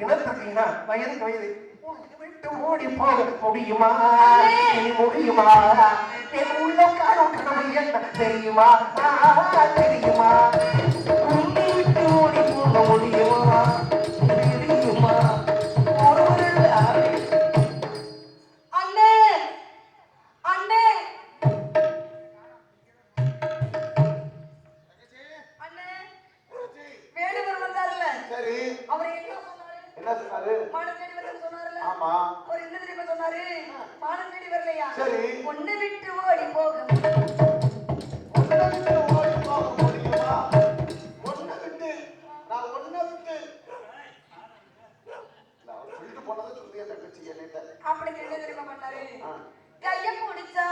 இனத்தகையினா வயதுக்கு வயது உன்னை விட்டு ஓடி போக முடியுமா முடியுமா என் உள்ளம் காணும் கனவு என்ன தெரியுமா? தெரியுமா? என்ன சொன்னாரு? தேடி ஆமா. அவர் என்ன தெரியுமா சொன்னாரு? தேடி வரலையா? சரி. ஒண்ணு விட்டு ஓடி போகும். உன்னை விட்டு ஓடி போக முடியுமா? விட்டு. நான் விட்டு. சொல்லிட்டு போனதை சொல்லி என் தங்கச்சி என்னிட்ட அப்படி என்ன தெரியுமா பண்ணாரு. கைய பிடிச்சா